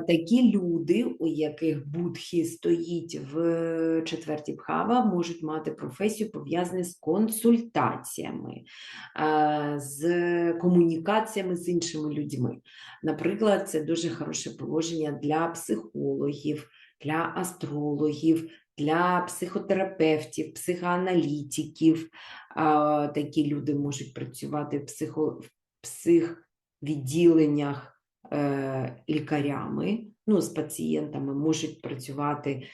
такі люди, у яких будхи стоїть в четвертій бхава, можуть мати професію пов'язану з консультаціями, з комунікаціями з іншими людьми. Наприклад, це дуже хороше положення для психологів, для астрологів, для психотерапевтів, психоаналітиків. Такі люди можуть працювати в психо, е, лікарями, ну, з пацієнтами, можуть працювати е,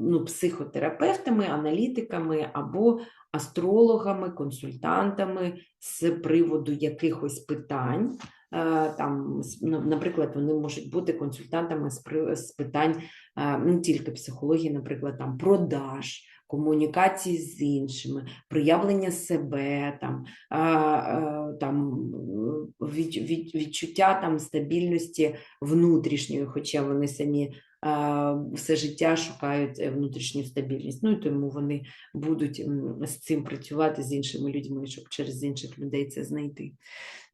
ну, психотерапевтами, аналітиками або астрологами, консультантами з приводу якихось питань. Е, Там, наприклад, вони можуть бути консультантами з, питань е, не тільки психології, наприклад, там продаж, комунікації з іншими, проявлення себе, там, а, там е, від, від, відчуття там стабільності внутрішньої, хоча вони самі все життя шукають е, внутрішню стабільність. Ну і тому вони будуть з цим працювати з іншими людьми, щоб через інших людей це знайти.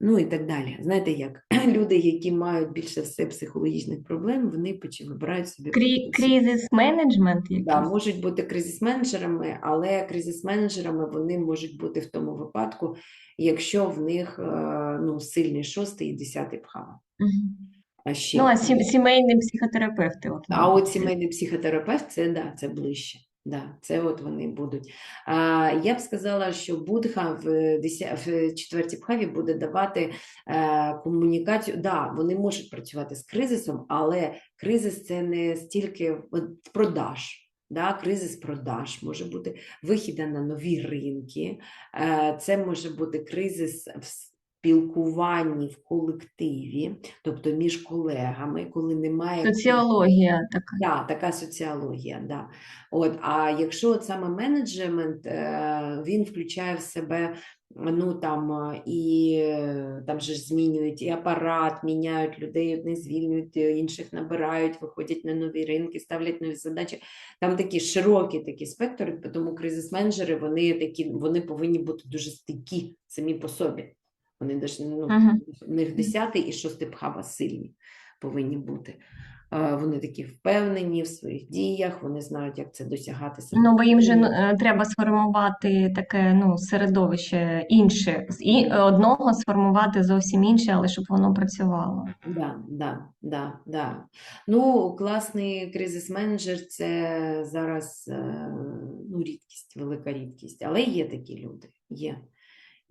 Ну і так далі. Знаєте, як люди, які мають більше все психологічних проблем, вони вибирають собі Кризис менеджмент Да, можуть бути кризис-менеджерами, але кризис-менеджерами вони можуть бути в тому випадку, якщо в них е, ну, сильний шостий і десятий бхава. Мгм. А ще Ну, а сім- сімейні психотерапевти. От, а от сімейний психотерапевт це да, це ближче. Да, це от вони будуть. А, я б сказала, що Будха в, деся- в четвертій бхаві буде давати е, комунікацію. Да, вони можуть працювати з кризисом, але кризис це не стільки от, продаж. Да, кризис продаж може бути вихід на нові ринки, е, це може бути кризис в спілкуванні в колективі, тобто між колегами, коли немає Соціологія така. Да, така соціологія, да. От, а якщо от саме менеджмент, е, він включає в себе, ну там е, і е, там же ж змінюють і апарат, міняють людей, одних звільнюють, інших набирають, виходять на нові ринки, ставлять нові задачі. Там такі широкі такі спектри, тому кризис-менеджери вони такі, вони повинні бути дуже стійкі самі по собі. Вони даже, ну, в них десятий і шостий бхава сильні повинні бути. Е, Вони такі впевнені в своїх діях, вони знають, як це досягати Ну, бо їм же е, треба сформувати таке ну, середовище інше. І, одного сформувати зовсім інше, але щоб воно працювало. Да, да, да, да. Ну, класний кризис-менеджер це зараз е, ну, рідкість, велика рідкість. Але є такі люди, є,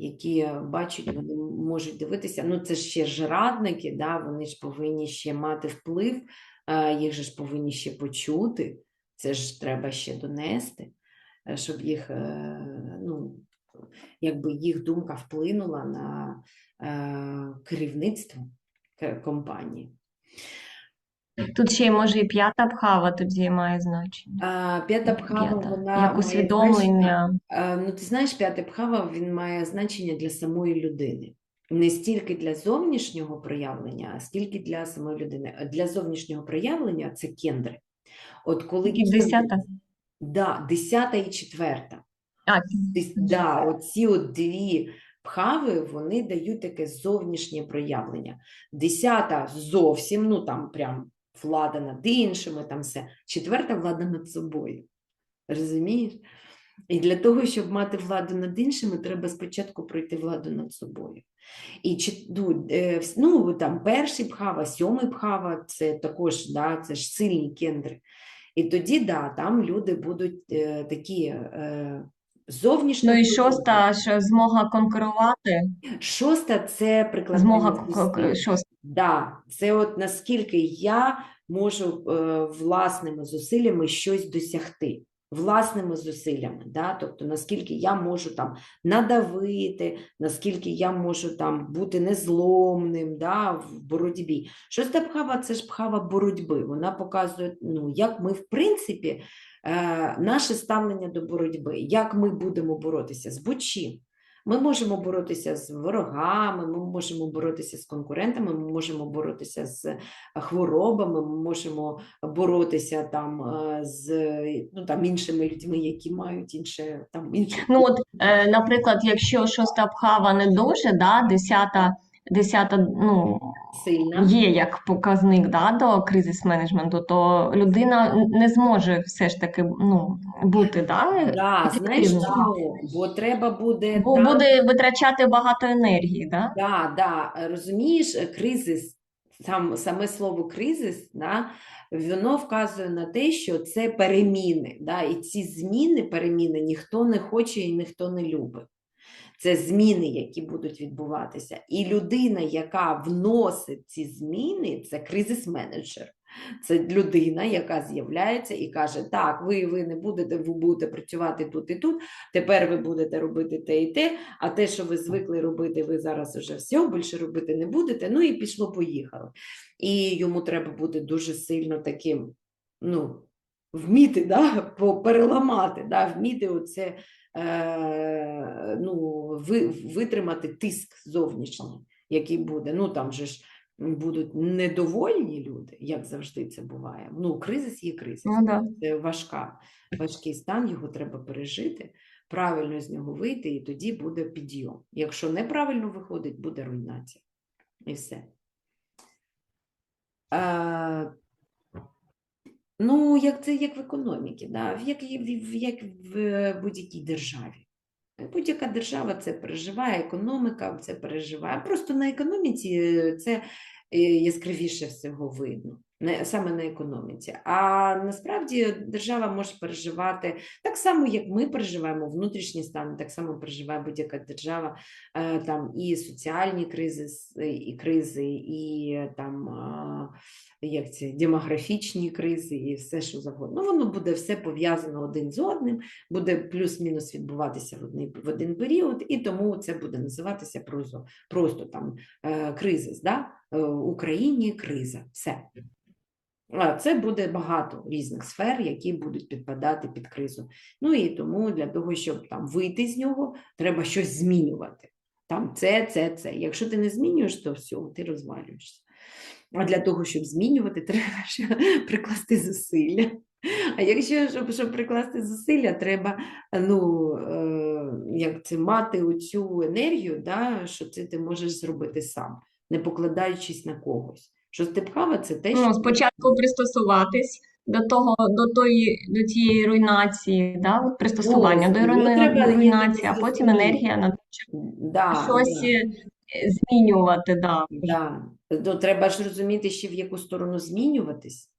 які бачать, вони можуть дивитися. Ну, це ще ж радники, да, вони ж повинні ще мати вплив, е, їх же ж повинні ще почути, це ж треба ще донести, е, щоб їх, е, ну, якби їх думка вплинула на керівництво компанії. Тут ще й може і п'ята бхава тоді має значення. А, п'ята бхава, П'ята. вона Як має усвідомлення. Е, Ну, ти знаєш, п'ятий бхава він має значення для самої людини. Не стільки для зовнішнього проявлення, а стільки для самої людини. Для зовнішнього проявлення це кендри. От коли І десята. да, десята і четверта. А, Да, оці от дві пхави, вони дають таке зовнішнє проявлення. Десята зовсім, ну там прям влада над іншими, там все. Четверта влада над собою. Розумієш? І для того, щоб мати владу над іншими, треба спочатку пройти владу над собою. І ну, е, ну, там перший бхава, сьомий бхава, це також да, це ж сильні кендри. І тоді, да, там люди будуть е, такі е, зовнішньо. ну і шоста, що змога конкурувати. Шоста це прикладання Змога шоста. Да, це от наскільки я можу е, власними зусиллями щось досягти. Власними зусиллями, да? тобто наскільки я можу там надавити, наскільки я можу там бути незломним да, в боротьбі. Шоста бхава це ж бхава боротьби. Вона показує, ну, як ми, в принципі, наше ставлення до боротьби, як ми будемо боротися з будь-чим. Ми можемо боротися з ворогами, ми можемо боротися з конкурентами, ми можемо боротися з е, хворобами, ми можемо боротися там е, з ну, там, іншими людьми, які мають інше там інше. Ну, от, е, наприклад, якщо шоста бхава не дуже, да, десята десята, ну, Сильна. є як показник да, до кризис менеджменту, то людина не зможе все ж таки ну, бути да, Да, знаєш чому? Бо треба буде Бо там буде витрачати багато енергії, да? Да, да, розумієш, кризис, сам, саме слово кризис, да, воно вказує на те, що це переміни. Да, і ці зміни, переміни ніхто не хоче і ніхто не любить. Це зміни, які будуть відбуватися. І людина, яка вносить ці зміни, це кризис-менеджер. Це людина, яка з'являється і каже: Так, ви, ви не будете, ви будете працювати тут і тут. Тепер ви будете робити те і те, а те, що ви звикли робити, ви зараз вже все більше робити не будете. Ну і пішло-поїхало. І йому треба бути дуже сильно таким, ну, вміти, да, переламати, да, вміти оце, е, ну, ви, витримати тиск зовнішній, який буде. Ну там же ж будуть недовольні люди, як завжди це буває. Ну, кризис є кризис. Ну, да. Це важка, важкий стан, його треба пережити, правильно з нього вийти, і тоді буде підйом. Якщо неправильно виходить, буде руйнація. І все. А, ну, як це як в економіці, да? як, як в будь-якій державі. Будь-яка держава це переживає, економіка це переживає. Просто на економіці е, це е, яскравіше всього видно, саме на економіці. А насправді держава може переживати так само, як ми переживаємо внутрішні стани, так само переживає будь-яка держава, е, там і соціальні кризи, і кризи, і е, там як це, демографічні кризи, і все, що завгодно. Ну, воно буде все пов'язано один з одним буде плюс-мінус відбуватися в один, в один період, і тому це буде називатися просто, просто там е, кризис. Да? Е, Україні криза. Все. Це буде багато різних сфер, які будуть підпадати під кризу. Ну і тому для того, щоб там вийти з нього, треба щось змінювати. Там це, це, це. Якщо ти не змінюєш, то все, ти розвалюєшся. А для того, щоб змінювати, треба ще прикласти зусилля. А якщо щоб, щоб прикласти зусилля, треба ну, е, як це, мати оцю енергію, да, що це ти можеш зробити сам, не покладаючись на когось. Що степкава це те, що Ну, спочатку пристосуватись до того, до тої, до тієї руйнації, да? от Пристосування Ось, до ну, руйнації, а потім енергія на те, да, щось да. змінювати, да. Да. Ну, треба ж розуміти, ще в яку сторону змінюватись.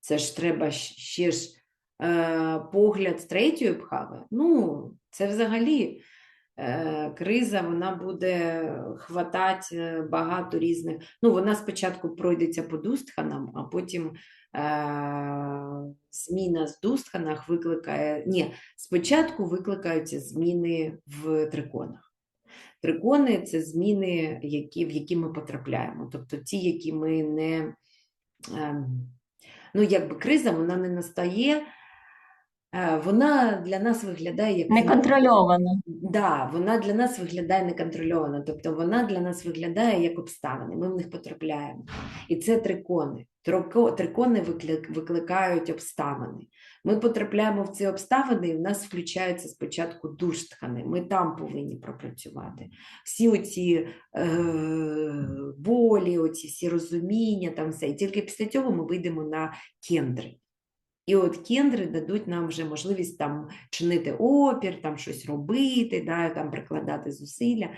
Це ж треба ще ж е, погляд з третьої пхави. Ну, це взагалі криза, вона буде хватати е, багато різних. Ну, вона спочатку пройдеться по дустханам, а потім е, зміна з дустханах викликає. Ні, спочатку викликаються зміни в триконах. Трикони це зміни, які, в які ми потрапляємо. Тобто ті, які ми не. ем, Ну, якби криза вона не настає, е, вона для нас виглядає як Неконтрольовано. Да, вона для нас виглядає неконтрольовано, тобто вона для нас виглядає як обставини, ми в них потрапляємо. І це трикони. Трикони викли- викликають обставини. Ми потрапляємо в ці обставини, і в нас включаються спочатку душтхани. Ми там повинні пропрацювати. Всі оці е, болі, оці всі розуміння, там все. І тільки після цього ми вийдемо на кендри. І от кендри дадуть нам вже можливість там чинити опір, там щось робити, да, там прикладати зусилля.